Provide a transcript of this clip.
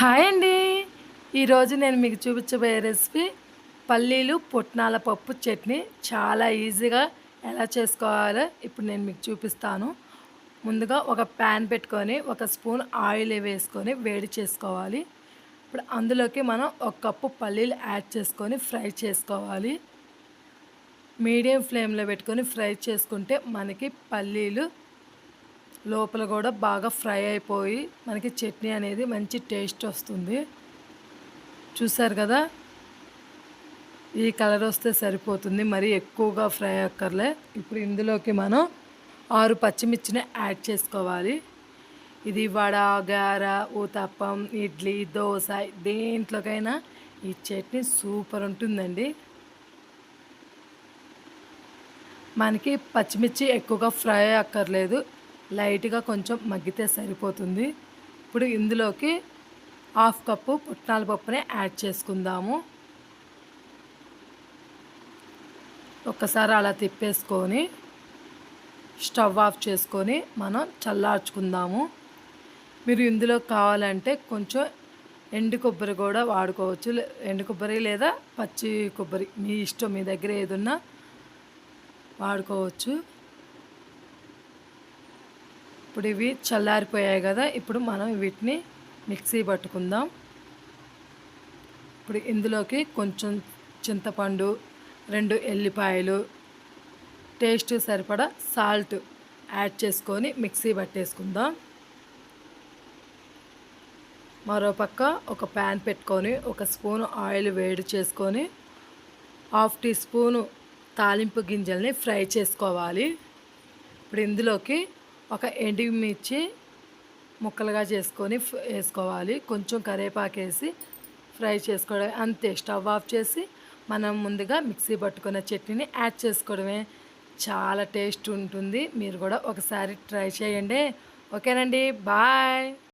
Hi అండి. ఈరోజు నేను మీకు చూపించబోయే రెసిపీ పల్లీలు పుట్నాల పప్పు చట్నీ. చాలా ఈజీగా ఎలా చేసుకోవాలో ఇప్పుడు నేను మీకు చూపిస్తాను. ముందుగా ఒక ప్యాన్ పెట్టుకొని ఒక స్పూన్ ఆయిల్ వేసుకొని వేడి చేసుకోవాలి. ఇప్పుడు అందులోకి మనం ఒక కప్పు పల్లీలు యాడ్ చేసుకొని ఫ్రై చేసుకోవాలి. మీడియం ఫ్లేమ్లో పెట్టుకొని ఫ్రై చేసుకుంటే మనకి పల్లీలు లోపల కూడా బాగా ఫ్రై అయిపోయి మనకి చట్నీ అనేది మంచి టేస్ట్ వస్తుంది. చూసారు కదా? ఈ కలర్ వస్తే సరిపోతుంది. మరి ఎక్కువగా ఫ్రై అక్కర్లే. ఇప్పుడు ఇందులోకి మనం ఆరు పచ్చిమిర్చిని యాడ్ చేసుకోవాలి. ఇది వడ గార ఊతప్పం ఇడ్లీ దోశ దేంట్లోకైనా ఈ చట్నీ సూపర్ ఉంటుందండి. మనకి పచ్చిమిర్చి ఎక్కువగా ఫ్రై అక్కర్లేదు. లైట్గా కొంచెం మగ్గితే సరిపోతుంది. ఇప్పుడు ఇందులోకి హాఫ్ కప్పు పుట్నాల పప్పుని యాడ్ చేసుకుందాము. ఒక్కసారి అలా తిప్పేసుకొని స్టవ్ ఆఫ్ చేసుకొని మనం చల్లార్చుకుందాము. మీరు ఇందులో కావాలంటే కొంచెం ఎండు కొబ్బరి కూడా వాడుకోవచ్చు. ఎండు కొబ్బరి లేదా పచ్చి కొబ్బరి మీ ఇష్టం మీ దగ్గర ఏదున్నా వాడుకోవచ్చు. ఇప్పుడు ఇవి చల్లారిపోయాయి కదా ఇప్పుడు మనం వీటిని మిక్సీ పట్టుకుందాం. ఇప్పుడు ఇందులోకి కొంచెం చింతపండు రెండు ఎల్లిపాయలు టేస్ట్ సరిపడా సాల్ట్ యాడ్ చేసుకొని మిక్సీ పట్టేసుకుందాం. మరోపక్క ఒక ప్యాన్ పెట్టుకొని ఒక స్పూను ఆయిల్ వేడి చేసుకొని హాఫ్ టీ స్పూను తాలింపు గింజల్ని ఫ్రై చేసుకోవాలి. ఇప్పుడు ఇందులోకి ఒక ఎండుమిర్చి ముక్కలుగా చేసుకొని వేసుకోవాలి. కొంచెం కరివేపాకు వేసి ఫ్రై చేసుకోవడం అంతే స్టవ్ ఆఫ్ చేసి మనం ముందుగా మిక్సీ పట్టుకున్న చట్నీని యాడ్ చేసుకోవడమే. చాలా టేస్ట్ ఉంటుంది. మీరు కూడా ఒకసారి ట్రై చేయండి. ఓకేనండి. బాయ్.